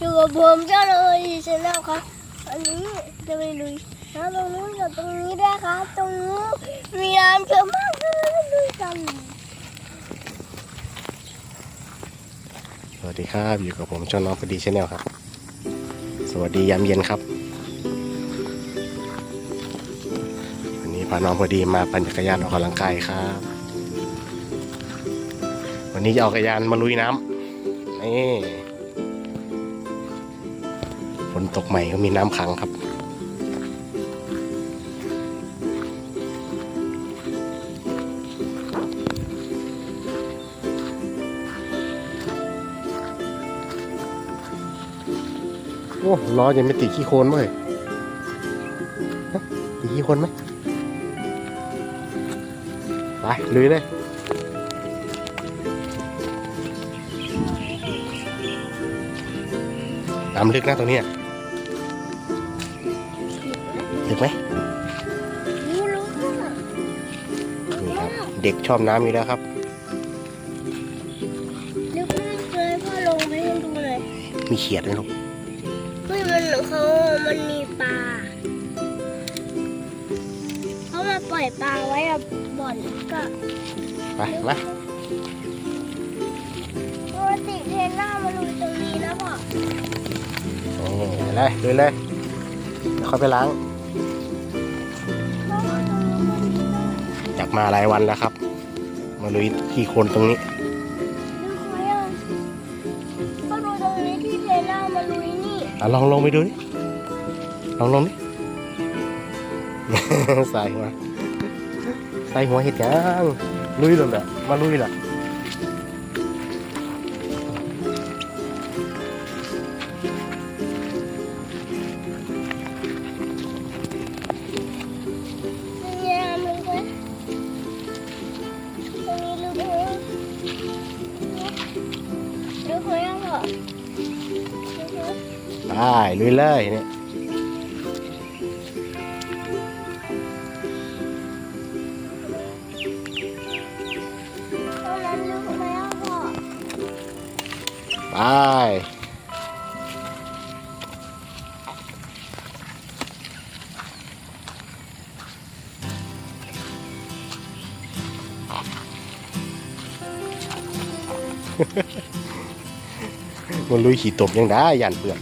อยู่กับผมเจ้าเลยเสร็จแล้วครับอันนี้จะไปลุยน้ำตรงนู้นกับตรงนี้ได้ครับ ตรงนู้นมีน้ำเยอะมากเลยลุยกันสวัสดีครับอยู่กับผมช่องน้องพอดีชาแนลครับ สวัสดียามเย็นครับวันนี้พาน้องพอดีมาปั่นจักรยานออกกำลังกายครับ วันนี้จะเอาจักรยานมาลุยน้ำนี่ นตกใหม่ก็มีน้ำขังครับ โอ้ล้อยังไม่ติดขี้โคลนมั้ยติดขี้โคลนไหมไปลุยเลยน้ำลึกนะตรงเนี้ย ลึกไหมรู้รู้ค่ะนี่ครับเด็กชอบน้ำอยู่แล้วครับลึกมากเลยพ่อลงไปให้ดูเลย มีเขียดไหมลูกเฮ้ยมันเขามันมีปลาเขามาปล่อยปลาไว้อะบ่อนก็ไปมาปกติเทรนเนอร์มาลุยตรงนี้นะพ่อ นี่ไปเลยลุยเลยเดี๋ยวค่อยไปล้างากมาหลายวันแล้วครับ มาลุยขี้โคลนตรงนี้ลึกไหมอะก็ดูตรงนี้ที่เทรนเนอร์มาลุยนี่อะลองลงไปดูดิลองลงดิใส่หัวใส่หัวเห็ดยังลุยเลยแหละมาลุยแหละ ได้ลุยเลยเนี่ยไปมันลุยขี่ตบยังได้ยันเปลือน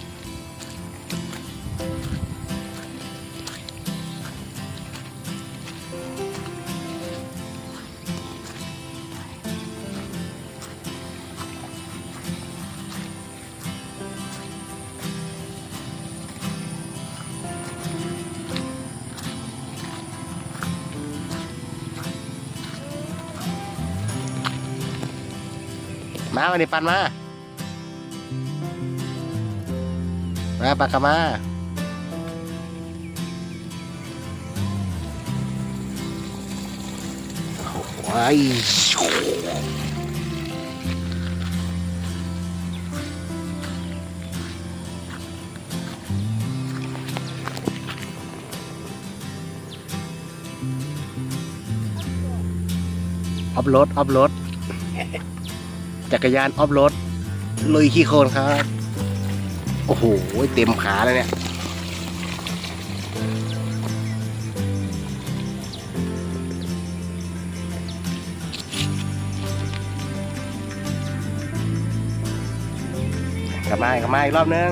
มาวันนี้ปันมา มาปากกามา โอ้ยออฟโรดออฟโรด จักรยานออฟโรดลุยขี้โคลนครับ โอ้โห เต็มขาเลยเนี่ยกลับมาอีกลับมาอีกรอบนึง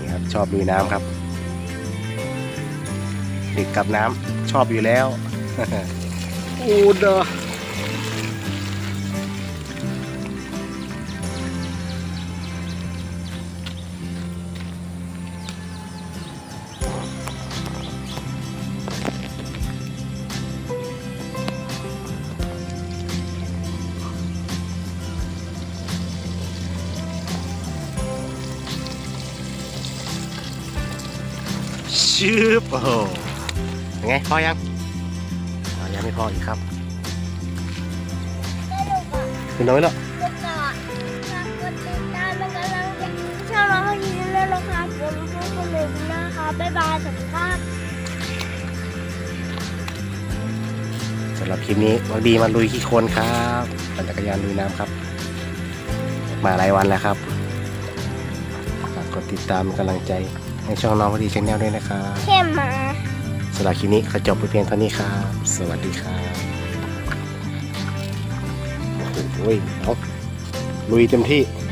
นี่ครับชอบลุยน้ำครับ เด็กกับน้ำชอบอยู่แล้วโอ้ดอ ชืบโอ้โหเป็นไงพอยังอ๋อยังไม่พออีกครับสนุกอะคือน้อยแล้วกดต่อฝากกดติดตามเป็นกำลังใจช่องเราให้ดีด้วยนะครับผมทุกคนเลยนะครับบ๊ายบายสวัสดีครับสำหรับคลิปนี้วังดีมาลุยขี้โคลนครับปั่นจักรยานลุยน้ำครับ มาหลายวันแล้วครับกดติดตามเป็นกำลังใจ ให้ช่องน้องพอดีชแนลด้วยนะครับแค่หมาสำหรับคลิปนี้ขอจบไปเพียงเท่านี้ครับ สวัสดีครับโอ้โหเอาลุยเต็มที่เ